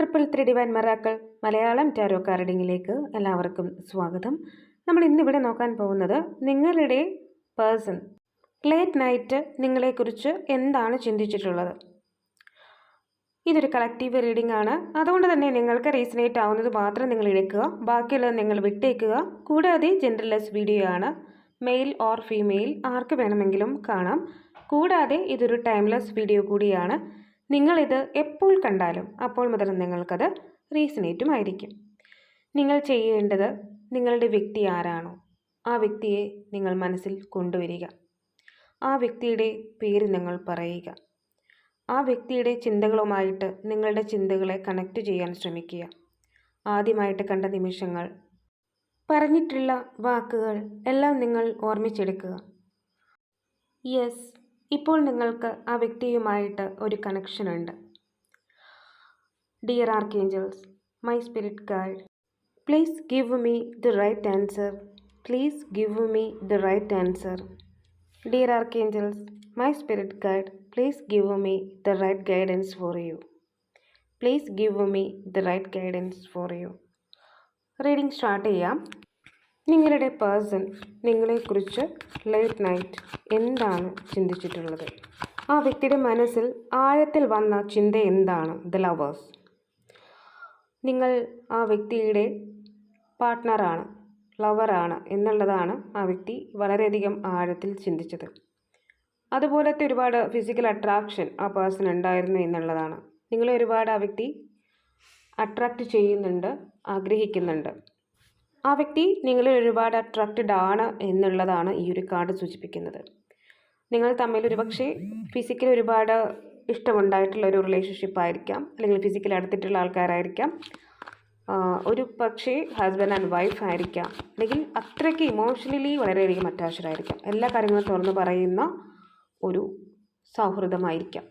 Triple three divine miracles Malayalam tarot കാർഡിങ്ങിലേക്ക് എല്ലാവർക്കും സ്വാഗതം. നമ്മൾ ഇന്നിവിടെ നോക്കാൻ പോകുന്നത് നിങ്ങളുടെ പേഴ്സൺ ലേറ്റ് നൈറ്റ് നിങ്ങളെക്കുറിച്ച് എന്താണ് ചിന്തിച്ചിട്ടുള്ളത്? ഇതൊരു കളക്റ്റീവ് റീഡിംഗ് ആണ്. അതുകൊണ്ട് തന്നെ നിങ്ങൾക്ക് റീസണേറ്റ് ആവുന്നത് മാത്രം നിങ്ങൾ എടുക്കുക. ബാക്കിയുള്ളത് നിങ്ങൾ വിട്ടേക്കുക. കൂടാതെ ജെൻഡർലെസ് വീഡിയോ ആണ്. മെയിൽ ഓർ ഫീമെയിൽ ആർക്ക് വേണമെങ്കിലും കാണാം. കൂടാതെ ഇതൊരു ടൈംലെസ് വീഡിയോ കൂടിയാണ്. നിങ്ങളിത് എപ്പോൾ കണ്ടാലും അപ്പോൾ മുതൽ നിങ്ങൾക്കത് റീസണേറ്റുമായിരിക്കും. നിങ്ങൾ ചെയ്യേണ്ടത് നിങ്ങളുടെ വ്യക്തി ആരാണോ ആ വ്യക്തിയെ നിങ്ങൾ മനസ്സിൽ കൊണ്ടുവരിക. ആ വ്യക്തിയുടെ പേര് നിങ്ങൾ പറയുക. ആ വ്യക്തിയുടെ ചിന്തകളുമായിട്ട് നിങ്ങളുടെ ചിന്തകളെ കണക്റ്റ് ചെയ്യാൻ ശ്രമിക്കുക. ആദ്യമായിട്ട് കണ്ട നിമിഷങ്ങൾ പറഞ്ഞിട്ടുള്ള വാക്കുകൾ എല്ലാം നിങ്ങൾ ഓർമ്മിച്ചെടുക്കുക. യെസ് ഇപ്പോൾ നിങ്ങൾക്ക് ആ വ്യക്തിയുമായിട്ട് ഒരു കണക്ഷനുണ്ട് dear archangels my spirit guide please give me the right answer please give me the right answer dear archangels my spirit guide please give me the right guidance for you please give me the right guidance for you reading start ചെയ്യാം. നിങ്ങളുടെ person നിങ്ങളെക്കുറിച്ച് late night എന്താണ് ചിന്തിച്ചിട്ടുള്ളത്? ആ വ്യക്തിയുടെ മനസ്സിൽ ആഴത്തിൽ വന്ന ചിന്ത എന്താണ്? The lovers. നിങ്ങൾ ആ വ്യക്തിയുടെ പാർട്ട്ണറാണ് ലവറാണ് എന്നുള്ളതാണ് ആ വ്യക്തി വളരെയധികം ആഴത്തിൽ ചിന്തിച്ചത്. അതുപോലത്തെ ഒരുപാട് ഫിസിക്കൽ അട്രാക്ഷൻ ആ പേഴ്സൺ ഉണ്ടായിരുന്നു എന്നുള്ളതാണ്. നിങ്ങളെ ഒരുപാട് ആ വ്യക്തി അട്രാക്റ്റ് ചെയ്യുന്നുണ്ട് ആഗ്രഹിക്കുന്നുണ്ട്. ആ വ്യക്തി നിങ്ങളിൽ ഒരുപാട് അട്രാക്റ്റഡ് ആണ് എന്നുള്ളതാണ് ഈ ഒരു കാർഡ് സൂചിപ്പിക്കുന്നത്. നിങ്ങൾ തമ്മിൽ ഒരുപക്ഷെ ഫിസിക്കൽ ഒരുപാട് ഇഷ്ടമുണ്ടായിട്ടുള്ള ഒരു റിലേഷൻഷിപ്പ് ആയിരിക്കാം. അല്ലെങ്കിൽ ഫിസിക്കൽ അടുത്തിട്ടുള്ള ആൾക്കാരായിരിക്കാം. ഒരു പക്ഷേ ഹസ്ബൻഡ് ആൻഡ് വൈഫ് ആയിരിക്കാം. അല്ലെങ്കിൽ അത്രയ്ക്ക് ഇമോഷണലി വളരെയധികം അറ്റാച്ച്ഡ് ആയിരിക്കാം. എല്ലാ കാര്യങ്ങളും തുറന്നു പറയുന്ന ഒരു സൗഹൃദമായിരിക്കാം.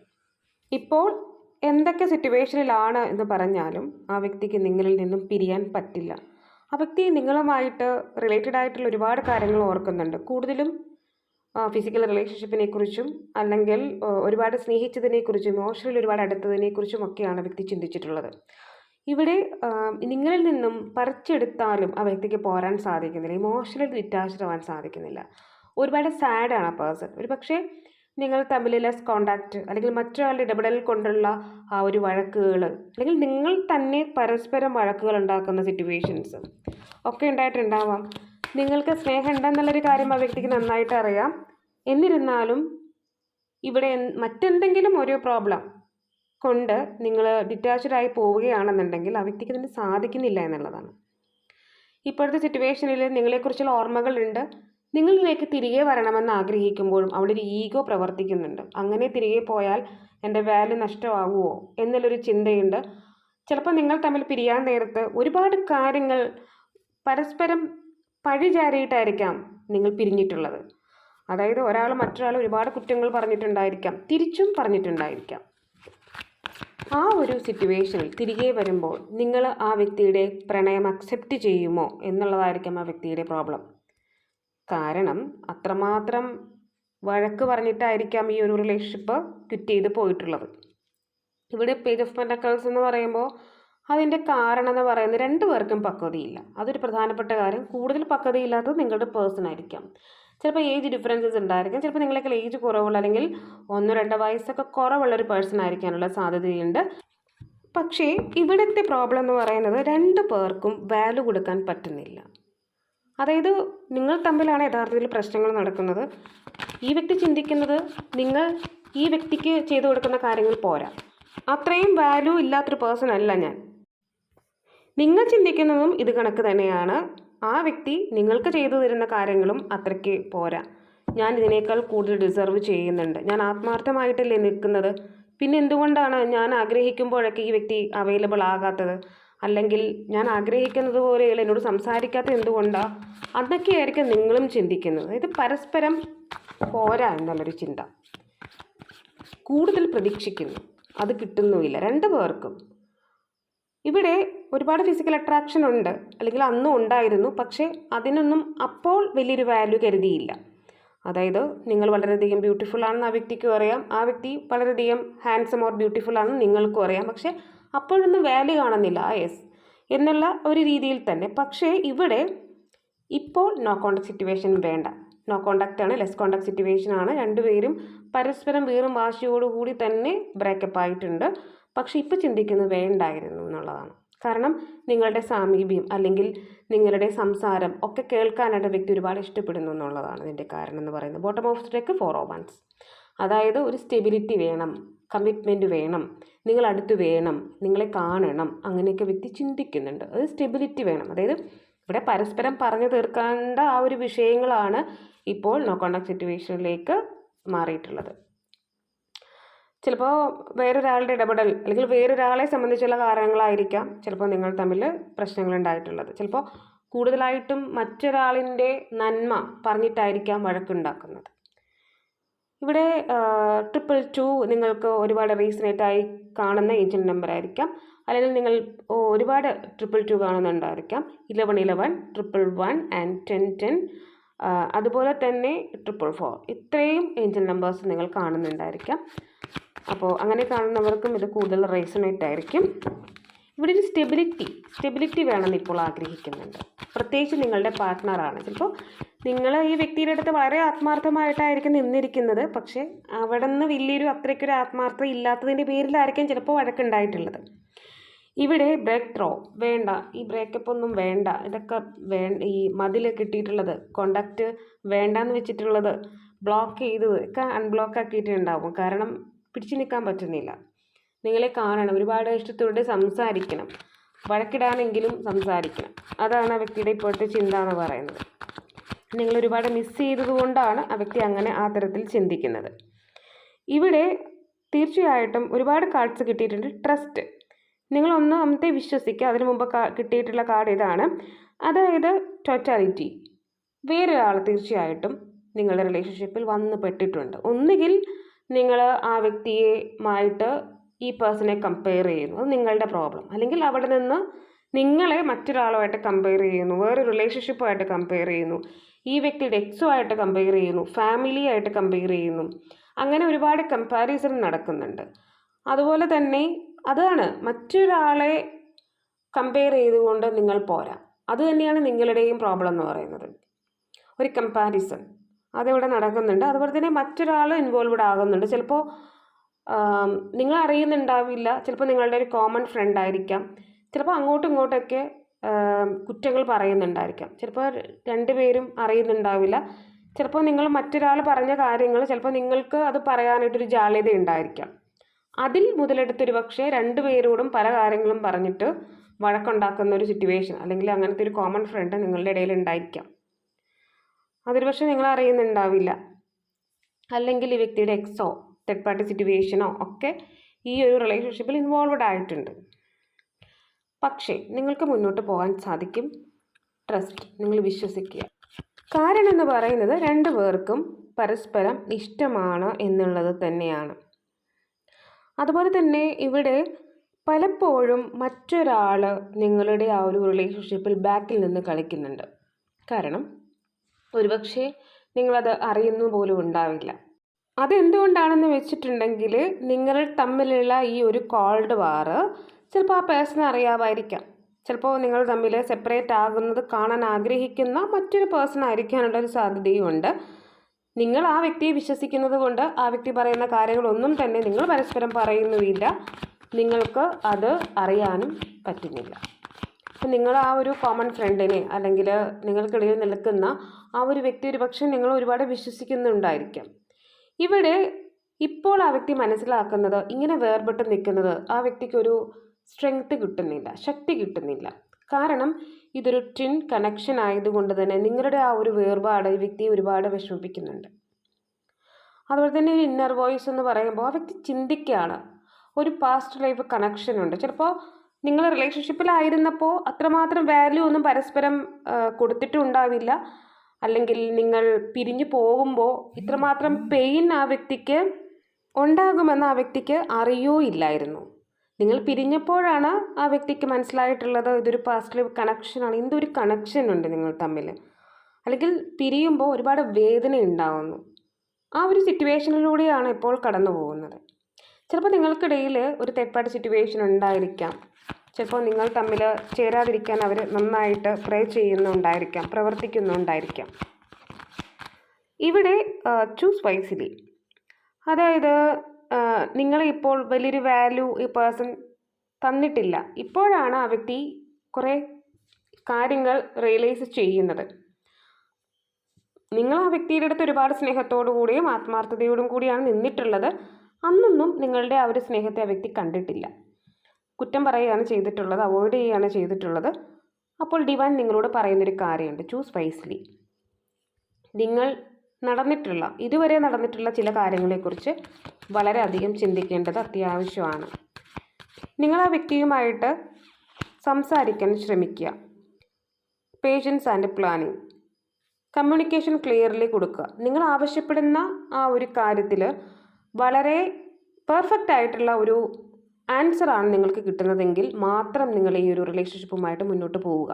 ഇപ്പോൾ എന്തൊക്കെ സിറ്റുവേഷനിലാണ് എന്ന് പറഞ്ഞാലും ആ വ്യക്തിക്ക് നിങ്ങളിൽ നിന്നും പിരിയാൻ പറ്റില്ല. ആ വ്യക്തി നിങ്ങളുമായിട്ട് റിലേറ്റഡ് ആയിട്ടുള്ള ഒരുപാട് കാര്യങ്ങൾ ഓർക്കുന്നുണ്ട്. കൂടുതലും ഫിസിക്കൽ റിലേഷൻഷിപ്പിനെ കുറിച്ചും അല്ലെങ്കിൽ ഒരുപാട് സ്നേഹിച്ചതിനെക്കുറിച്ചും ഇമോഷണലി ഒരുപാട് അടുത്തതിനെക്കുറിച്ചും ഒക്കെയാണ് വ്യക്തി ചിന്തിച്ചിട്ടുള്ളത്. ഇവിടെ നിങ്ങളിൽ നിന്നും പറിച്ചെടുത്താലും ആ വ്യക്തിക്ക് പോരാൻ സാധിക്കുന്നില്ല. ഇമോഷണലി ഡിറ്റാച്ച്ഡ് ആവാൻ സാധിക്കുന്നില്ല. ഒരുപാട് സാഡാണ് ആ പേഴ്സൺ ഒരു പക്ഷേ നിങ്ങൾ തമ്മിൽ ലെസ് കോണ്ടാക്റ്റ് അല്ലെങ്കിൽ മറ്റൊരാളുടെ ഇടപെടൽ കൊണ്ടുള്ള ആ ഒരു വഴക്കുകൾ അല്ലെങ്കിൽ നിങ്ങൾ തന്നെ പരസ്പരം വഴക്കുകൾ ഉണ്ടാക്കുന്ന സിറ്റുവേഷൻസ് ഒക്കെ ഉണ്ടായിട്ടുണ്ടാവാം. നിങ്ങൾക്ക് സ്നേഹം ഉണ്ടെന്നുള്ളൊരു കാര്യം ആ വ്യക്തിക്ക് നന്നായിട്ട് അറിയാം. എന്നിരുന്നാലും ഇവിടെ മറ്റെന്തെങ്കിലും ഒരു പ്രോബ്ലം കൊണ്ട് നിങ്ങൾ ഡിറ്റാച്ച്ഡായി പോവുകയാണെന്നുണ്ടെങ്കിൽ ആ വ്യക്തിക്ക് ഇതിന് സാധിക്കുന്നില്ല എന്നുള്ളതാണ്. ഇപ്പോഴത്തെ സിറ്റുവേഷനിൽ നിങ്ങളെക്കുറിച്ചുള്ള ഓർമ്മകളുണ്ട്. നിങ്ങളിലേക്ക് തിരികെ വരണമെന്ന് ആഗ്രഹിക്കുമ്പോഴും അവിടെ ഒരു ഈഗോ പ്രവർത്തിക്കുന്നുണ്ട്. അങ്ങനെ തിരികെ പോയാൽ എന്റെ വാല്യൂ നഷ്ടമാകുമോ എന്നുള്ളൊരു ചിന്തയുണ്ട്. ചിലപ്പോൾ നിങ്ങൾ തമ്മിൽ പിരിയാൻ നേരത്ത് ഒരുപാട് കാര്യങ്ങൾ പരസ്പരം പഴിചാരിയിട്ടായിരിക്കാം നിങ്ങൾ പിരിഞ്ഞിട്ടുള്ളത്. അതായത് ഒരാൾ മറ്റൊരാൾ ഒരുപാട് കുറ്റങ്ങൾ പറഞ്ഞിട്ടുണ്ടായിരിക്കാം തിരിച്ചും പറഞ്ഞിട്ടുണ്ടായിരിക്കാം. ആ ഒരു സിറ്റുവേഷനിൽ തിരികെ വരുമ്പോൾ നിങ്ങൾ ആ വ്യക്തിയുടെ പ്രണയം അക്സെപ്റ്റ് ചെയ്യുമോ എന്നുള്ളതായിരിക്കാം ആ വ്യക്തിയുടെ പ്രോബ്ലം കാരണം അത്രമാത്രം വഴക്ക് പറഞ്ഞിട്ടായിരിക്കാം ഈ ഒരു റിലേഷൻഷിപ്പ് ക്വിറ്റ് ചെയ്ത് പോയിട്ടുള്ളത്. ഇവിടെ പേജ് ഓഫ് പെൻഡക്കൾസ് എന്ന് പറയുമ്പോൾ അതിന്റെ കാരണം എന്ന് പറയുന്നത് രണ്ടു പേർക്കും പക്വതയില്ല. അതൊരു പ്രധാനപ്പെട്ട കാര്യം. കൂടുതൽ പക്വതയില്ലാത്തത് നിങ്ങളുടെ പേഴ്സൺ ആയിരിക്കാം. ചിലപ്പോൾ ഏജ് ഡിഫറൻസസ് ഉണ്ടായിരിക്കാം. ചിലപ്പോൾ നിങ്ങളൊക്കെ ഏജ് കുറവുള്ള അല്ലെങ്കിൽ ഒന്നോ രണ്ടോ വയസ്സൊക്കെ കുറവുള്ള ഒരു പേഴ്സൺ ആയിരിക്കാനുള്ള സാധ്യതയുണ്ട്. പക്ഷേ ഇവിടുത്തെ പ്രോബ്ലം എന്ന് പറയുന്നത് രണ്ട് പേർക്കും വാല്യൂ കൊടുക്കാൻ പറ്റുന്നില്ല. അതായത് നിങ്ങൾ തമ്മിലാണ് യഥാർത്ഥത്തിൽ പ്രശ്നങ്ങൾ നടക്കുന്നത്. ഈ വ്യക്തി ചിന്തിക്കുന്നത് നിങ്ങൾ ഈ വ്യക്തിക്ക് ചെയ്തു കൊടുക്കുന്ന കാര്യങ്ങൾ പോരാ. അത്രയും വാല്യൂ ഇല്ലാത്തൊരു പേഴ്സൺ അല്ല ഞാൻ. നിങ്ങൾ ചിന്തിക്കുന്നതും ഇത് കണക്ക് തന്നെയാണ്. ആ വ്യക്തി നിങ്ങൾക്ക് ചെയ്തു തരുന്ന കാര്യങ്ങളും അത്രയ്ക്ക് പോരാ. ഞാൻ ഇതിനേക്കാൾ കൂടുതൽ ഡിസർവ് ചെയ്യുന്നുണ്ട്. ഞാൻ ആത്മാർത്ഥമായിട്ടല്ലേ നിൽക്കുന്നത്? പിന്നെ എന്തുകൊണ്ടാണ് ഞാൻ ആഗ്രഹിക്കുമ്പോഴൊക്കെ ഈ വ്യക്തി അവൈലബിൾ ആകാത്തത്? അല്ലെങ്കിൽ ഞാൻ ആഗ്രഹിക്കുന്നത് പോലെയുള്ള എന്നോട് സംസാരിക്കാത്ത എന്തുകൊണ്ടാണ് അതൊക്കെയായിരിക്കും നിങ്ങളും ചിന്തിക്കുന്നത്. ഇത് പരസ്പരം പോരാ എന്നുള്ളൊരു ചിന്ത. കൂടുതൽ പ്രതീക്ഷിക്കുന്നു. അത് കിട്ടുന്നുമില്ല. രണ്ട് പേർക്കും. ഇവിടെ ഒരുപാട് ഫിസിക്കൽ അട്രാക്ഷൻ ഉണ്ട്. അല്ലെങ്കിൽ അന്നും ഉണ്ടായിരുന്നു. പക്ഷേ അതിനൊന്നും അപ്പോൾ വലിയൊരു വാല്യൂ കരുതിയില്ല. അതായത് നിങ്ങൾ വളരെയധികം ബ്യൂട്ടിഫുൾ ആണെന്ന് ആ വ്യക്തിക്കും അറിയാം. ആ വ്യക്തി വളരെയധികം ഹാൻഡ്സം ഓർ ബ്യൂട്ടിഫുൾ ആണെന്ന് നിങ്ങൾക്കും അറിയാം. പക്ഷേ അപ്പോഴൊന്നും വാല്യൂ കാണുന്നില്ല ആ യെസ് എന്നുള്ള ഒരു രീതിയിൽ തന്നെ. പക്ഷേ ഇവിടെ ഇപ്പോൾ നോ കോണ്ടാക്ട് സിറ്റുവേഷൻ വേണ്ട. നോ കോണ്ടാക്റ്റ് ആണ് ലെസ് കോണ്ടാക്ട് സിറ്റുവേഷൻ ആണ്. രണ്ടുപേരും പരസ്പരം വീറും വാശിയോടുകൂടി തന്നെ ബ്രേക്കപ്പ് ആയിട്ടുണ്ട്. പക്ഷേ ഇപ്പോൾ ചിന്തിക്കുന്നത് വേണ്ടായിരുന്നു എന്നുള്ളതാണ്. കാരണം നിങ്ങളുടെ സാമീപ്യം അല്ലെങ്കിൽ നിങ്ങളുടെ സംസാരം ഒക്കെ കേൾക്കാനായിട്ട് വ്യക്തി ഒരുപാട് ഇഷ്ടപ്പെടുന്നു എന്നുള്ളതാണ് ഇതിന്റെ കാരണം എന്ന് പറയുന്നത്. Bottom of stack four of wands അതായത് ഒരു സ്റ്റെബിലിറ്റി വേണം. കമ്മിറ്റ്മെന്റ് വേണം നിങ്ങൾ അടുത്ത് വേണം നിങ്ങളെ കാണണം അങ്ങനെയൊക്കെ വ്യക്തി ചിന്തിക്കുന്നുണ്ട്. അത് സ്റ്റെബിലിറ്റി വേണം. അതായത് ഇവിടെ പരസ്പരം പറഞ്ഞു തീർക്കേണ്ട ആ ഒരു വിഷയങ്ങളാണ് ഇപ്പോൾ നോ കോണ്ടാക്ട് സിറ്റുവേഷനിലേക്ക് മാറിയിട്ടുള്ളത്. ചിലപ്പോൾ വേറൊരാളുടെ ഇടപെടൽ അല്ലെങ്കിൽ വേറൊരാളെ സംബന്ധിച്ചുള്ള കാരണങ്ങളായിരിക്കാം ചിലപ്പോൾ നിങ്ങൾ തമ്മിൽ പ്രശ്നങ്ങൾ ഉണ്ടായിട്ടുള്ളത്. ചിലപ്പോൾ കൂടുതലായിട്ടും മറ്റൊരാളിന്റെ നന്മ പറഞ്ഞിട്ടായിരിക്കാം വഴക്കുണ്ടാക്കുന്നത്. ഇവിടെ ട്രിപ്പിൾ ടു നിങ്ങൾക്ക് ഒരുപാട് റീസണേറ്റായി കാണുന്ന ഏജന്റ് നമ്പർ ആയിരിക്കാം. അല്ലെങ്കിൽ നിങ്ങൾ ഒരുപാട് triple two കാണുന്നുണ്ടായിരിക്കാം. Eleven eleven triple one and ten ten അതുപോലെ തന്നെ ട്രിപ്പിൾ ഫോർ ഇത്രയും ഏഞ്ചൽ നമ്പേഴ്സ് നിങ്ങൾ കാണുന്നുണ്ടായിരിക്കാം. അപ്പോൾ അങ്ങനെ കാണുന്നവർക്കും ഇത് കൂടുതൽ റേസണേറ്റ് ആയിരിക്കും ഇവിടെ ഒരു സ്റ്റെബിലിറ്റി സ്റ്റെബിലിറ്റി വേണമെന്ന് ഇപ്പോൾ ആഗ്രഹിക്കുന്നുണ്ട്. പ്രത്യേകിച്ച് നിങ്ങളുടെ പാർട്ട്ണറാണ് ചിലപ്പോൾ നിങ്ങൾ ഈ വ്യക്തിയുടെ അടുത്ത് വളരെ ആത്മാർത്ഥമായിട്ടായിരിക്കും നിന്നിരിക്കുന്നത്. പക്ഷേ അവിടെ നിന്ന് വലിയൊരു അത്രയ്ക്കൊരു ആത്മാർത്ഥത ഇല്ലാത്തതിന്റെ പേരിലായിരിക്കും ചിലപ്പോൾ വഴക്കുണ്ടായിട്ടുള്ളത്. ഇവിടെ ബ്രേക്ക് ത്രോ വേണ്ട ഈ ബ്രേക്കപ്പ് ഒന്നും വേണ്ട. ഇതൊക്കെ വേ ഈ മതിൽ കിട്ടിയിട്ടുള്ളത് കോണ്ടാക്റ്റ് വേണ്ടെന്ന് വെച്ചിട്ടുള്ളത് ബ്ലോക്ക് ചെയ്തത് ഒക്കെ അൺബ്ലോക്ക് ആക്കിയിട്ടുണ്ടാവും കാരണം പിടിച്ചു നിൽക്കാൻ പറ്റുന്നില്ല. നിങ്ങളെ കാണണം ഒരുപാട് ഇഷ്ടത്തോടെ സംസാരിക്കണം. വഴക്കിടാനെങ്കിലും സംസാരിക്കണം. അതാണ് ആ വ്യക്തിയുടെ ഇപ്പോഴത്തെ ചിന്ത എന്ന് പറയുന്നത്. നിങ്ങൾ ഒരുപാട് മിസ് ചെയ്തതുകൊണ്ടാണ് ആ വ്യക്തി അങ്ങനെ ആ തരത്തിൽ ചിന്തിക്കുന്നത്. ഇവിടെ തീർച്ചയായിട്ടും ഒരുപാട് കാർഡ്സ് കിട്ടിയിട്ടുണ്ട്. ട്രസ്റ്റ് നിങ്ങൾ ഒന്നാമത്തെ വിശ്വസിക്കുക. അതിനു മുമ്പ് കിട്ടിയിട്ടുള്ള കാർഡ് ഇതാണ് അതായത് ടൊറ്റാലിറ്റി വേറൊരാൾ തീർച്ചയായിട്ടും നിങ്ങളുടെ റിലേഷൻഷിപ്പിൽ വന്ന് പെട്ടിട്ടുണ്ട്. ഒന്നുകിൽ നിങ്ങൾ ആ വ്യക്തിയുമായിട്ട് ഈ പേഴ്സണെ കമ്പയർ ചെയ്യുന്നു. അത് നിങ്ങളുടെ പ്രോബ്ലം അല്ലെങ്കിൽ അവിടെ നിന്ന് നിങ്ങളെ മറ്റൊരാളുമായിട്ട് കമ്പയർ ചെയ്യുന്നു. വേറെ റിലേഷൻഷിപ്പുമായിട്ട് കമ്പയർ ചെയ്യുന്നു. ഈ വ്യക്തിയുടെ എക്സുമായിട്ട് കമ്പയർ ചെയ്യുന്നു. ഫാമിലി ആയിട്ട് കമ്പയർ ചെയ്യുന്നു. അങ്ങനെ ഒരുപാട് കമ്പാരിസൺ നടക്കുന്നുണ്ട്. അതുപോലെ തന്നെ അതാണ് മറ്റൊരാളെ കമ്പയർ ചെയ്തുകൊണ്ട് നിങ്ങൾ പോരാ. അത് തന്നെയാണ് നിങ്ങളുടെയും പ്രോബ്ലം എന്ന് പറയുന്നത്. ഒരു കമ്പാരിസൺ അതിവിടെ നടക്കുന്നുണ്ട്. അതുപോലെ തന്നെ മറ്റൊരാൾ ഇൻവോൾവ്ഡ് ആകുന്നുണ്ട്. ചിലപ്പോൾ നിങ്ങൾ അറിയുന്നുണ്ടാവില്ല ചിലപ്പോൾ നിങ്ങളുടെ ഒരു കോമൺ ഫ്രണ്ട് ആയിരിക്കാം. ചിലപ്പോൾ അങ്ങോട്ടും ഇങ്ങോട്ടൊക്കെ കുറ്റങ്ങൾ പറയുന്നുണ്ടായിരിക്കാം. ചിലപ്പോൾ രണ്ടുപേരും അറിയുന്നുണ്ടാവില്ല. ചിലപ്പോൾ നിങ്ങൾ മറ്റൊരാൾ പറഞ്ഞ കാര്യങ്ങൾ ചിലപ്പോൾ നിങ്ങൾക്ക് അത് പറയാനായിട്ടൊരു ജാള്യത ഉണ്ടായിരിക്കാം. അതിൽ മുതലെടുത്തൊരു പക്ഷേ രണ്ടുപേരോടും പല കാര്യങ്ങളും പറഞ്ഞിട്ട് വഴക്കുണ്ടാക്കുന്ന ഒരു സിറ്റുവേഷൻ അല്ലെങ്കിൽ അങ്ങനത്തെ ഒരു കോമൺ ഫ്രണ്ട് നിങ്ങളുടെ ഇടയിൽ ഉണ്ടായിരിക്കാം. അതൊരു പക്ഷേ നിങ്ങൾ അറിയുന്നുണ്ടാവില്ല അല്ലെങ്കിൽ ഈ വ്യക്തിയുടെ എക്സോ തേർഡ് പാർട്ടി സിറ്റുവേഷനോ ഒക്കെ ഈ ഒരു റിലേഷൻഷിപ്പിൽ ഇൻവോൾവഡ് ആയിട്ടുണ്ട്. പക്ഷേ നിങ്ങൾക്ക് മുന്നോട്ട് പോകാൻ സാധിക്കും. ട്രസ്റ്റ് നിങ്ങൾ വിശ്വസിക്കുക. കാരണം എന്ന് പറയുന്നത് രണ്ടു പേർക്കും പരസ്പരം ഇഷ്ടമാണ് എന്നുള്ളത് തന്നെയാണ്. അതുപോലെ തന്നെ ഇവിടെ പലപ്പോഴും മറ്റൊരാൾ നിങ്ങളുടെ ആ ഒരു റിലേഷൻഷിപ്പിൽ ബാക്കിൽ നിന്ന് കളിക്കുന്നുണ്ട്. കാരണം ഒരുപക്ഷെ നിങ്ങളത് അറിയുന്നു പോലും ഉണ്ടാവില്ല. അതെന്തുകൊണ്ടാണെന്ന് വെച്ചിട്ടുണ്ടെങ്കിൽ നിങ്ങൾ തമ്മിലുള്ള ഈ ഒരു കോൾഡ് വാർ ചിലപ്പോൾ ആ പേഴ്സൺ അറിയാമായിരിക്കാം. ചിലപ്പോൾ നിങ്ങൾ തമ്മിൽ സെപ്പറേറ്റ് ആകുന്നത് കാണാൻ ആഗ്രഹിക്കുന്ന മറ്റൊരു പേഴ്സൺ ആയിരിക്കാനുള്ള ഒരു സാധ്യതയുമുണ്ട്. നിങ്ങൾ ആ വ്യക്തിയെ വിശ്വസിക്കുന്നത് കൊണ്ട് ആ വ്യക്തി പറയുന്ന കാര്യങ്ങളൊന്നും തന്നെ നിങ്ങൾ പരസ്പരം പറയുന്നുമില്ല. നിങ്ങൾക്ക് അത് അറിയാനും പറ്റുന്നില്ല. അപ്പം നിങ്ങൾ ആ ഒരു കോമൺ ഫ്രണ്ടിനെ അല്ലെങ്കിൽ നിങ്ങൾക്കിടയിൽ നിൽക്കുന്ന ആ ഒരു വ്യക്തി ഒരു പക്ഷേ നിങ്ങൾ ഒരുപാട് വിശ്വസിക്കുന്നുണ്ടായിരിക്കാം. ഇവിടെ ഇപ്പോൾ ആ വ്യക്തി മനസ്സിലാക്കുന്നത് ഇങ്ങനെ വേർപെട്ട് നിൽക്കുന്നത് ആ വ്യക്തിക്കൊരു സ്ട്രെങ്ത് കിട്ടുന്നില്ല ശക്തി കിട്ടുന്നില്ല. കാരണം ഇതൊരു ട്വിൻ കണക്ഷൻ ആയതുകൊണ്ട് തന്നെ നിങ്ങളുടെ ആ ഒരു വേർപാട് ഈ വ്യക്തിയെ ഒരുപാട് വിഷമിപ്പിക്കുന്നുണ്ട്. അതുപോലെ തന്നെ ഒരു ഇന്നർ വോയിസ് എന്ന് പറയുമ്പോൾ ആ വ്യക്തി ചിന്തിക്കുകയാണ്. ഒരു പാസ്റ്റ് ലൈഫ് കണക്ഷൻ ഉണ്ട്. ചിലപ്പോൾ നിങ്ങൾ റിലേഷൻഷിപ്പിലായിരുന്നപ്പോൾ അത്രമാത്രം വാല്യൂ ഒന്നും പരസ്പരം കൊടുത്തിട്ടുണ്ടാവില്ല. അല്ലെങ്കിൽ നിങ്ങൾ പിരിഞ്ഞു പോകുമ്പോൾ ഇത്രമാത്രം പെയിൻ ആ വ്യക്തിക്ക് ഉണ്ടാകുമെന്ന് ആ വ്യക്തിക്ക് അറിയോ ഇല്ലായിരുന്നു. നിങ്ങൾ പിരിഞ്ഞപ്പോഴാണ് ആ വ്യക്തിക്ക് മനസ്സിലായിട്ടുള്ളത് ഇതൊരു പാസ്റ്റ് കണക്ഷനാണ് എന്തൊരു കണക്ഷൻ ഉണ്ട് നിങ്ങൾ തമ്മിൽ. അല്ലെങ്കിൽ പിരിയുമ്പോൾ ഒരുപാട് വേദന ഉണ്ടാവുന്നു. ആ ഒരു സിറ്റുവേഷനിലൂടെയാണ് ഇപ്പോൾ കടന്നു പോകുന്നത് ചിലപ്പോൾ നിങ്ങൾക്കിടയിൽ ഒരു തേർഡ് സിറ്റുവേഷൻ ഉണ്ടായിരിക്കാം. ചിലപ്പോൾ നിങ്ങൾ തമ്മിൽ ചേരാതിരിക്കാൻ അവർ നന്നായിട്ട് പ്രേ ചെയ്യുന്നുണ്ടായിരിക്കാം പ്രവർത്തിക്കുന്നുണ്ടായിരിക്കാം. ഇവിടെ ചൂസ് വൈസിലി അതായത് നിങ്ങളെ ഇപ്പോൾ വലിയൊരു വാല്യൂ ഈ പേഴ്സൺ തന്നിട്ടില്ല. ഇപ്പോഴാണ് ആ വ്യക്തി കുറേ കാര്യങ്ങൾ റിയലൈസ് ചെയ്യുന്നത്. നിങ്ങൾ ആ വ്യക്തിയുടെ അടുത്ത് ഒരുപാട് സ്നേഹത്തോടു കൂടിയും ആത്മാർത്ഥതയോടും കൂടിയാണ് നിന്നിട്ടുള്ളത്. അന്നൊന്നും നിങ്ങളുടെ ആ ഒരു സ്നേഹത്തെ ആ വ്യക്തി കണ്ടിട്ടില്ല. കുറ്റം പറയുകയാണ് ചെയ്തിട്ടുള്ളത് അവോയ്ഡ് ചെയ്യുകയാണ് ചെയ്തിട്ടുള്ളത്. അപ്പോൾ ഡിവൈൻ നിങ്ങളോട് പറയുന്നൊരു കാര്യമുണ്ട്. ചൂസ് വൈസ്ലി നിങ്ങൾ നടന്നിട്ടുള്ള ഇതുവരെ നടന്നിട്ടുള്ള ചില കാര്യങ്ങളെക്കുറിച്ച് വളരെയധികം ചിന്തിക്കേണ്ടത് അത്യാവശ്യമാണ്. നിങ്ങൾ ആ വ്യക്തിയുമായിട്ട് സംസാരിക്കാൻ ശ്രമിക്കുക. Patience and planning communication clearly കൊടുക്കുക. നിങ്ങൾ ആവശ്യപ്പെടുന്ന ആ ഒരു കാര്യത്തിൽ വളരെ പെർഫെക്റ്റ് ആയിട്ടുള്ള ഒരു ആൻസറാണ് നിങ്ങൾക്ക് കിട്ടുന്നതെങ്കിൽ മാത്രം നിങ്ങൾ ഈ ഒരു റിലേഷൻഷിപ്പുമായിട്ട് മുന്നോട്ട് പോവുക.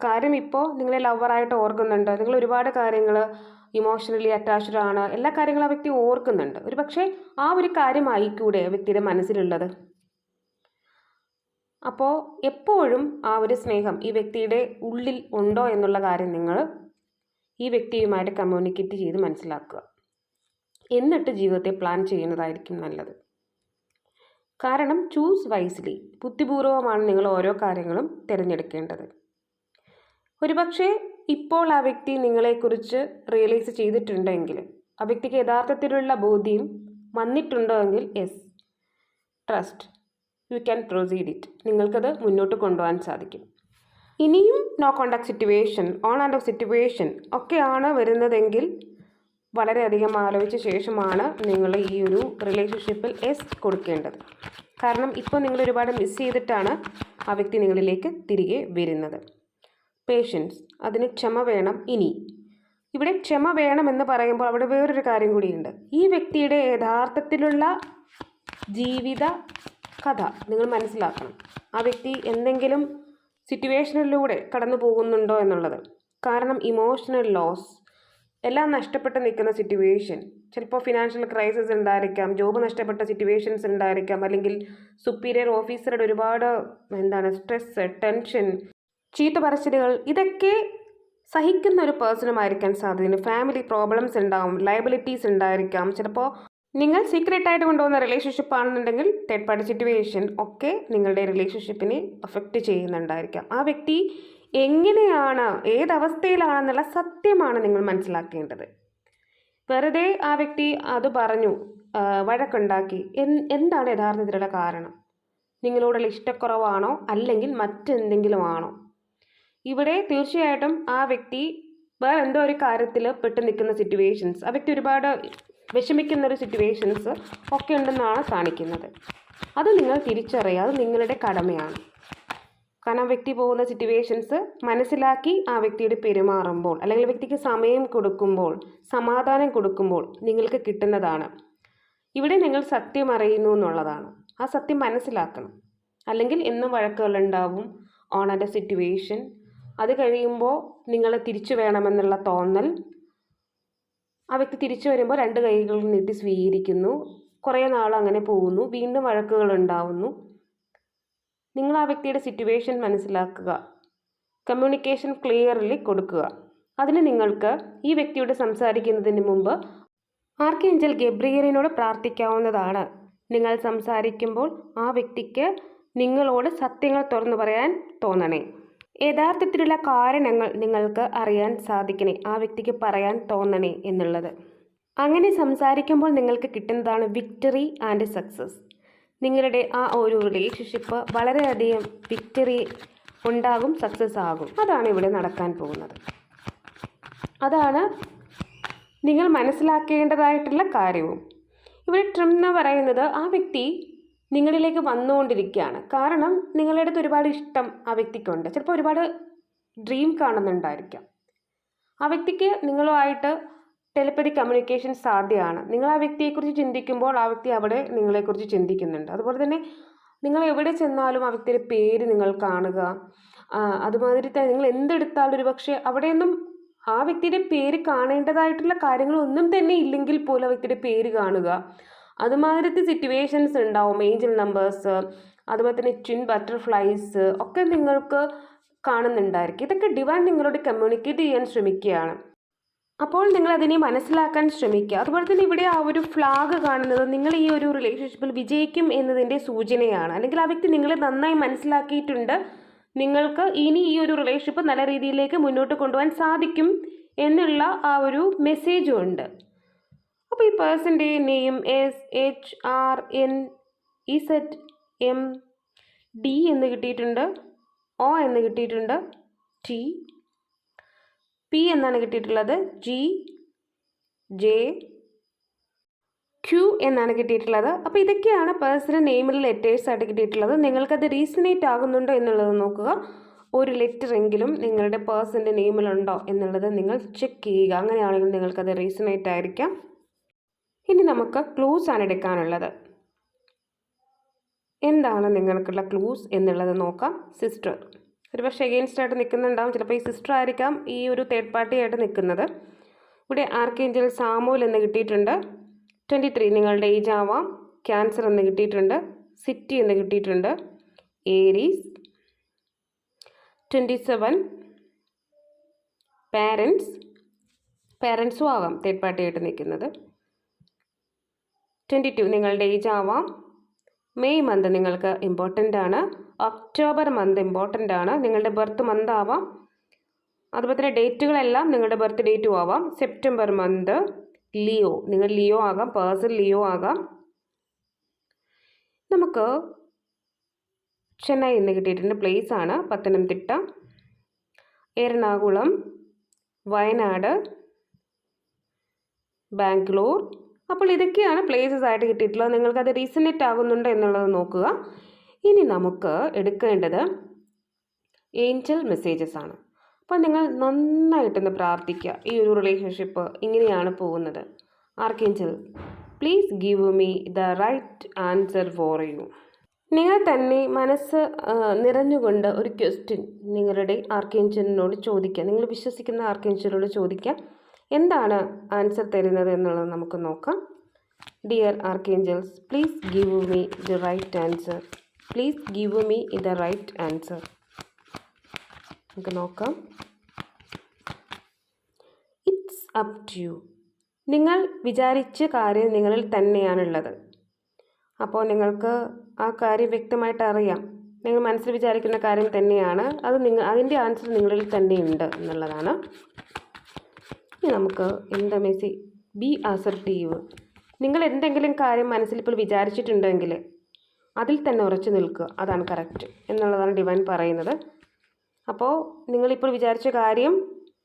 കാര്യം ഇപ്പോൾ നിങ്ങളെ ലവറായിട്ട് ഓർക്കുന്നുണ്ട്. നിങ്ങൾ ഒരുപാട് കാര്യങ്ങൾ ഇമോഷണലി അറ്റാച്ച്ഡ് ആണ്. എല്ലാ കാര്യങ്ങളും ആ വ്യക്തി ഓർക്കുന്നുണ്ട്. ഒരു പക്ഷേ ആ ഒരു കാര്യമായിക്കൂടെ വ്യക്തിയുടെ മനസ്സിലുള്ളത്. അപ്പോൾ എപ്പോഴും ആ ഒരു സ്നേഹം ഈ വ്യക്തിയുടെ ഉള്ളിൽ ഉണ്ടോ എന്നുള്ള കാര്യം നിങ്ങൾ ഈ വ്യക്തിയുമായിട്ട് കമ്മ്യൂണിക്കേറ്റ് ചെയ്ത് മനസ്സിലാക്കുക. എന്നിട്ട് ജീവിതത്തെ പ്ലാൻ ചെയ്യുന്നതായിരിക്കും നല്ലത്. കാരണം ചൂസ് വൈസ്ലി ബുദ്ധിപൂർവമാണ് നിങ്ങൾ ഓരോ കാര്യങ്ങളും തിരഞ്ഞെടുക്കേണ്ടത്. ഒരുപക്ഷെ ഇപ്പോൾ ആ വ്യക്തി നിങ്ങളെക്കുറിച്ച് റിയലൈസ് ചെയ്തിട്ടുണ്ടെങ്കിൽ ആ വ്യക്തിക്ക് യഥാർത്ഥത്തിലുള്ള ബോധ്യം വന്നിട്ടുണ്ടോ എങ്കിൽ yes trust you can proceed it നിങ്ങൾക്കത് മുന്നോട്ട് കൊണ്ടുപോകാൻ സാധിക്കും. ഇനിയും no contact situation on and off situation ഒക്കെയാണ് വരുന്നതെങ്കിൽ വളരെയധികം ആലോചിച്ച ശേഷമാണ് നിങ്ങൾ ഈ ഒരു റിലേഷൻഷിപ്പിൽ എസ് കൊടുക്കേണ്ടത്. കാരണം ഇപ്പോൾ നിങ്ങൾ ഒരുപാട് മിസ് ചെയ്തിട്ടാണ് ആ വ്യക്തി നിങ്ങളിലേക്ക് തിരികെ വരുന്നത്. പേഷ്യൻസ് അതിന് ക്ഷമ വേണം ഇനി. ഇവിടെ ക്ഷമ വേണമെന്ന് പറയുമ്പോൾ അവിടെ വേറൊരു കാര്യം കൂടിയുണ്ട്. ഈ വ്യക്തിയുടെ യഥാർത്ഥത്തിലുള്ള ജീവിത കഥ നിങ്ങൾ മനസ്സിലാക്കണം. ആ വ്യക്തി എന്തെങ്കിലും സിറ്റുവേഷനിലൂടെ കടന്നു പോകുന്നുണ്ടോ എന്നുള്ളത്. കാരണം ഇമോഷണൽ ലോസ് എല്ലാം നഷ്ടപ്പെട്ട് നിൽക്കുന്ന സിറ്റുവേഷൻ ചിലപ്പോൾ ഫിനാൻഷ്യൽ ക്രൈസിസ് ഉണ്ടായിരിക്കാം ജോബ് നഷ്ടപ്പെട്ട സിറ്റുവേഷൻസ് ഉണ്ടായിരിക്കാം അല്ലെങ്കിൽ സുപ്പീരിയർ ഓഫീസറുടെ ഒരുപാട് എന്താണ് സ്ട്രെസ് ടെൻഷൻ ചീത്ത പറച്ചിലുകൾ ഇതൊക്കെ സഹിക്കുന്ന ഒരു പേഴ്സണുമായിരിക്കാൻ സാധ്യതയുണ്ട്. ഫാമിലി പ്രോബ്ലംസ് ഉണ്ടാവും ലയബിലിറ്റീസ് ഉണ്ടായിരിക്കാം. ചിലപ്പോൾ നിങ്ങൾ സീക്രട്ട് ആയിട്ട് കൊണ്ടുപോകുന്ന റിലേഷൻഷിപ്പ് ആണെന്നുണ്ടെങ്കിൽ തേർഡ് പാർട്ടി സിറ്റുവേഷൻ ഒക്കെ നിങ്ങളുടെ റിലേഷൻഷിപ്പിനെ അഫക്റ്റ് ചെയ്യുന്നുണ്ടായിരിക്കാം. ആ വ്യക്തി എങ്ങനെയാണ് ഏതവസ്ഥയിലാണെന്നുള്ള സത്യമാണ് നിങ്ങൾ മനസ്സിലാക്കേണ്ടത്. വെറുതെ ആ വ്യക്തി അത് പറഞ്ഞു വഴക്കുണ്ടാക്കി എന്താണ് യഥാർത്ഥത്തിലുള്ള കാരണം? നിങ്ങളോടുള്ള ഇഷ്ടക്കുറവാണോ അല്ലെങ്കിൽ മറ്റെന്തെങ്കിലും ആണോ? ഇവിടെ തീർച്ചയായിട്ടും ആ വ്യക്തി വേറെ എന്തോ ഒരു കാര്യത്തിൽ പെട്ട് നിൽക്കുന്ന സിറ്റുവേഷൻസ് ആ വ്യക്തി ഒരുപാട് വിഷമിക്കുന്ന ഒരു സിറ്റുവേഷൻസ് ഒക്കെ ഉണ്ടെന്നാണ് കാണിക്കുന്നത്. അത് നിങ്ങൾ തിരിച്ചറിയുക അത് നിങ്ങളുടെ കടമയാണ്. കാരണം ആ വ്യക്തി പോകുന്ന സിറ്റുവേഷൻസ് മനസ്സിലാക്കി ആ വ്യക്തിയുടെ പെരുമാറുമ്പോൾ അല്ലെങ്കിൽ വ്യക്തിക്ക് സമയം കൊടുക്കുമ്പോൾ സമാധാനം കൊടുക്കുമ്പോൾ നിങ്ങൾക്ക് കിട്ടുന്നതാണ്. ഇവിടെ നിങ്ങൾ സത്യം അറിയുന്നു എന്നുള്ളതാണ്. ആ സത്യം മനസ്സിലാക്കണം. അല്ലെങ്കിൽ എന്നും വഴക്കുകളുണ്ടാവും ഓൺ ആൻഡ് സിറ്റുവേഷൻ അത് കഴിയുമ്പോൾ നിങ്ങളെ തിരിച്ചു വേണമെന്നുള്ള തോന്നൽ. ആ വ്യക്തി തിരിച്ചു വരുമ്പോൾ രണ്ട് കൈകൾ നീട്ടി സ്വീകരിക്കുന്നു. കുറേ നാൾ അങ്ങനെ പോകുന്നു. വീണ്ടും വഴക്കുകൾ ഉണ്ടാവുന്നു. നിങ്ങൾ ആ വ്യക്തിയുടെ സിറ്റുവേഷൻ മനസ്സിലാക്കുക. കമ്മ്യൂണിക്കേഷൻ ക്ലിയർലി കൊടുക്കുക. അതിന് നിങ്ങൾക്ക് ഈ വ്യക്തിയോട് സംസാരിക്കുന്നതിന് മുമ്പ് ആർക്കേഞ്ചൽ ഗബ്രിയലിനോട് പ്രാർത്ഥിക്കാവുന്നതാണ്. നിങ്ങൾ സംസാരിക്കുമ്പോൾ ആ വ്യക്തിക്ക് നിങ്ങളോട് സത്യങ്ങൾ തുറന്നു പറയാൻ തോന്നണേ. യഥാർത്ഥത്തിലുള്ള കാരണങ്ങൾ നിങ്ങൾക്ക് അറിയാൻ സാധിക്കണേ. ആ വ്യക്തിക്ക് പറയാൻ തോന്നണേ എന്നുള്ളത്. അങ്ങനെ സംസാരിക്കുമ്പോൾ നിങ്ങൾക്ക് കിട്ടുന്നതാണ് വിക്ടറി ആൻഡ് സക്സസ് നിങ്ങളുടെ ആ ഒരു റിലേഷൻഷിപ്പ് വളരെയധികം വിക്ടറി ഉണ്ടാകും സക്സസ് ആകും. അതാണ് ഇവിടെ നടക്കാൻ പോകുന്നത്. അതാണ് നിങ്ങൾ മനസ്സിലാക്കേണ്ടതായിട്ടുള്ള കാര്യവും. ഇവിടെ ട്രിം എന്ന് പറയുന്നത് ആ വ്യക്തി നിങ്ങളിലേക്ക് വന്നുകൊണ്ടിരിക്കുകയാണ്. കാരണം നിങ്ങളുടെ അടുത്ത് ഒരുപാട് ഇഷ്ടം ആ വ്യക്തിക്കുണ്ട്. ചിലപ്പോൾ ഒരുപാട് ഡ്രീം കാണുന്നുണ്ടായിരിക്കാം. ആ വ്യക്തിക്ക് നിങ്ങളുമായിട്ട് ടെലിപ്പതി കമ്മ്യൂണിക്കേഷൻ സാധ്യമാണ്. നിങ്ങൾ ആ വ്യക്തിയെക്കുറിച്ച് ചിന്തിക്കുമ്പോൾ ആ വ്യക്തി അവിടെ നിങ്ങളെക്കുറിച്ച് ചിന്തിക്കുന്നുണ്ട്. അതുപോലെ തന്നെ നിങ്ങൾ എവിടെ ചെന്നാലും ആ വ്യക്തിയുടെ പേര് നിങ്ങൾ കാണുക. അതുമാതിരി തന്നെ നിങ്ങൾ എന്തെടുത്താലും ഒരു പക്ഷേ അവിടെയൊന്നും ആ വ്യക്തിയുടെ പേര് കാണേണ്ടതായിട്ടുള്ള കാര്യങ്ങളൊന്നും തന്നെ ഇല്ലെങ്കിൽ പോലും ആ വ്യക്തിയുടെ പേര് കാണുക. അതുമാതിരത്തെ സിറ്റുവേഷൻസ് ഉണ്ടാവും. ഏഞ്ചൽ നമ്പേഴ്സ് അതുപോലെ തന്നെ ട്വിൻ ബട്ടർഫ്ലൈസ് ഒക്കെ നിങ്ങൾക്ക് കാണുന്നുണ്ടായിരിക്കും. ഇതൊക്കെ ഡിവൈൻ നിങ്ങളോട് കമ്മ്യൂണിക്കേറ്റ് ചെയ്യാൻ ശ്രമിക്കുകയാണ്. അപ്പോൾ നിങ്ങൾ അതിനെ മനസ്സിലാക്കാൻ ശ്രമിക്കുക. അതുപോലെ തന്നെ ഇവിടെ ആ ഒരു ഫ്ലാഗ് കാണുന്നത് നിങ്ങൾ ഈ ഒരു റിലേഷൻഷിപ്പിൽ വിജയിക്കും എന്നതിന്റെ സൂചനയാണ്. അല്ലെങ്കിൽ ആ വ്യക്തി നിങ്ങളെ നന്നായി മനസ്സിലാക്കിയിട്ടുണ്ട്. നിങ്ങൾക്ക് ഇനി ഈ ഒരു റിലേഷൻഷിപ്പ് നല്ല രീതിയിലേക്ക് മുന്നോട്ട് കൊണ്ടുപോകാൻ സാധിക്കും എന്നുള്ള ആ ഒരു മെസ്സേജും ഉണ്ട്. അപ്പോൾ ഈ പേഴ്സന്റെ name S H R N Z M D എന്ന് കിട്ടിയിട്ടുണ്ട്. ഒ എന്ന് കിട്ടിയിട്ടുണ്ട്. ടി പി എന്നാണ് കിട്ടിയിട്ടുള്ളത്. ജി ജെ ക്യൂ എന്നാണ് കിട്ടിയിട്ടുള്ളത്. അപ്പോൾ ഇതൊക്കെയാണ് പേഴ്സണൽ നെയിമിൽ ലെറ്റേഴ്സ് ആയിട്ട് കിട്ടിയിട്ടുള്ളത്. നിങ്ങൾക്കത് റീസണേറ്റ് ആകുന്നുണ്ടോ എന്നുള്ളത് നോക്കുക. ഒരു ലെറ്റർ എങ്കിലും നിങ്ങളുടെ പേഴ്സന്റെ നെയിമിലുണ്ടോ എന്നുള്ളത് നിങ്ങൾ ചെക്ക് ചെയ്യുക. അങ്ങനെയാണെങ്കിൽ നിങ്ങൾക്കത് റീസണേറ്റ് ആയിരിക്കാം. ഇനി നമുക്ക് ക്ലൂസ് ആണ് എടുക്കാനുള്ളത്. എന്താണ് നിങ്ങൾക്കുള്ള ക്ലൂസ് എന്നുള്ളത് നോക്കാം. സിസ്റ്റർ ഒരു പക്ഷേ എഗെയിൻസ്റ്റ് ആയിട്ട് നിൽക്കുന്നുണ്ടാവും ചിലപ്പോൾ ഈ സിസ്റ്റർ ആയിരിക്കാം ഈ ഒരു തേർഡ് പാർട്ടി ആയിട്ട് നിൽക്കുന്നത് ഇവിടെ ആർക്കേഞ്ചൽ സാമൂൽ എന്ന് കിട്ടിയിട്ടുണ്ട്. ട്വന്റി ത്രീ നിങ്ങളുടെ ഏജ് ആവാം ക്യാൻസർ എന്ന് കിട്ടിയിട്ടുണ്ട്. സിറ്റി എന്ന് കിട്ടിയിട്ടുണ്ട്. ഏരീസ്. ട്വന്റി സെവൻ പാരൻസ് പാരൻസും ആവാം തേർഡ് പാർട്ടി ആയിട്ട് നിൽക്കുന്നത് ട്വന്റി ടു നിങ്ങളുടെ ഏജ് ആവാം മെയ് മന്ത് നിങ്ങൾക്ക് ഇമ്പോർട്ടന്റ് ആണ്. ഒക്ടോബർ മന്ത് ഇമ്പോർട്ടന്റ് ആണ്. നിങ്ങളുടെ ബർത്ത് മന്ത് ആവാം. അതുപോലെ തന്നെ ഡേറ്റുകളെല്ലാം നിങ്ങളുടെ ബർത്ത് ഡേറ്റും ആവാം. സെപ്റ്റംബർ മന്ത് ലിയോ നിങ്ങൾ ലിയോ ആകാം. പേഴ്സൺ ലിയോ ആകാം. നമുക്ക് ചെന്നൈ എന്ന് കിട്ടിയിട്ടുണ്ട്. പ്ലേസ് ആണ്. പത്തനംതിട്ട എറണാകുളം വയനാട് ബാംഗ്ലൂർ. അപ്പോൾ ഇതൊക്കെയാണ് പ്ലേസസ് ആയിട്ട് കിട്ടിയിട്ടുള്ളത്. നിങ്ങൾക്കത് റീസണേറ്റ് ആകുന്നുണ്ടോ എന്നുള്ളത് നോക്കുക. ഇനി നമുക്ക് എടുക്കേണ്ടത് ഏഞ്ചൽ മെസ്സേജസ് ആണ്. അപ്പോൾ നിങ്ങൾ നന്നായിട്ടൊന്ന് പ്രാർത്ഥിക്കുക. ഈ ഒരു റിലേഷൻഷിപ്പ് ഇങ്ങനെയാണ് പോകുന്നത്. Archangel please give me the right answer for you നിങ്ങൾ തന്നെ മനസ്സ് നിറഞ്ഞുകൊണ്ട് ഒരു ക്വസ്റ്റ്യൻ നിങ്ങളുടെ ആർക്കേഞ്ചലിനോട് ചോദിക്കുക. നിങ്ങൾ വിശ്വസിക്കുന്ന ആർക്കേഞ്ചലിനോട് ചോദിക്കുക. എന്താണ് ആൻസർ തരുന്നത് എന്നുള്ളത് നമുക്ക് നോക്കാം. Dear archangels please give me the right answer please give me the right answer നമുക്ക് നോക്കാം. ഇറ്റ്സ് അപ് ടു യു നിങ്ങൾ വിചാരിച്ച കാര്യം നിങ്ങളിൽ തന്നെയാണുള്ളത്. അപ്പോൾ നിങ്ങൾക്ക് ആ കാര്യം വ്യക്തമായിട്ട് അറിയാം. നിങ്ങൾ മനസ്സിൽ വിചാരിക്കുന്ന കാര്യം തന്നെയാണ്. അത് നിങ്ങൾ അതിന്റെ ആൻസർ നിങ്ങളിൽ തന്നെയുണ്ട് എന്നുള്ളതാണ്. ഇനി നമുക്ക് എന്താ മെസ്സി ബി അസർട്ടീവ് നിങ്ങൾ എന്തെങ്കിലും കാര്യം മനസ്സിൽ ഇപ്പോൾ വിചാരിച്ചിട്ടുണ്ടെങ്കിൽ അതിൽ തന്നെ ഉറച്ചു നിൽക്കുക. അതാണ് കറക്റ്റ് എന്നുള്ളതാണ് ഡിവൈൻ പറയുന്നത്. അപ്പോൾ നിങ്ങളിപ്പോൾ വിചാരിച്ച കാര്യം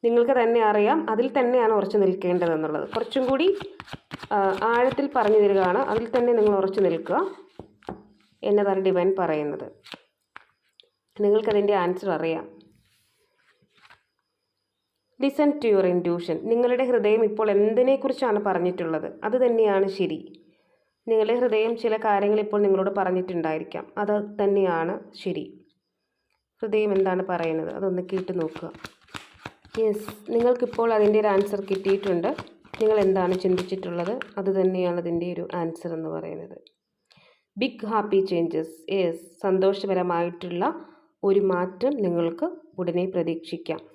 നിങ്ങൾക്ക് തന്നെ അറിയാം. അതിൽ തന്നെയാണ് ഉറച്ചു നിൽക്കേണ്ടത് എന്നുള്ളത്. കുറച്ചും കൂടി ആഴത്തിൽ പറഞ്ഞു തരികയാണ്. അതിൽ തന്നെ നിങ്ങൾ ഉറച്ചു നിൽക്കുക എന്നതാണ് ഡിവൈൻ പറയുന്നത്. നിങ്ങൾക്കതിന്റെ ആൻസർ അറിയാം. ലിസൺ ടു യുവർ ഇൻഡ്യൂഷൻ നിങ്ങളുടെ ഹൃദയം ഇപ്പോൾ എന്തിനെക്കുറിച്ചാണ് പറഞ്ഞിട്ടുള്ളത്? അത് തന്നെയാണ് ശരി. നിങ്ങളുടെ ഹൃദയം ചില കാര്യങ്ങൾ ഇപ്പോൾ നിങ്ങളോട് പറഞ്ഞിട്ടുണ്ടായിരിക്കാം. അത് തന്നെയാണ് ശരി. ഹൃദയം എന്താണ് പറയുന്നത്? അതൊന്ന് കേട്ട് നോക്കുക. യെസ് നിങ്ങൾക്കിപ്പോൾ അതിന്റെ ഒരു ആൻസർ കിട്ടിയിട്ടുണ്ട്. നിങ്ങൾ എന്താണ് ചിന്തിച്ചിട്ടുള്ളത്? അത് തന്നെയാണ് അതിന്റെ ഒരു ആൻസർ എന്ന് പറയുന്നത്. ബിഗ് ഹാപ്പി ചേഞ്ചസ് യെസ് സന്തോഷപരമായിട്ടുള്ള ഒരു മാറ്റം നിങ്ങൾക്ക് ഉടനെ പ്രതീക്ഷിക്കാം.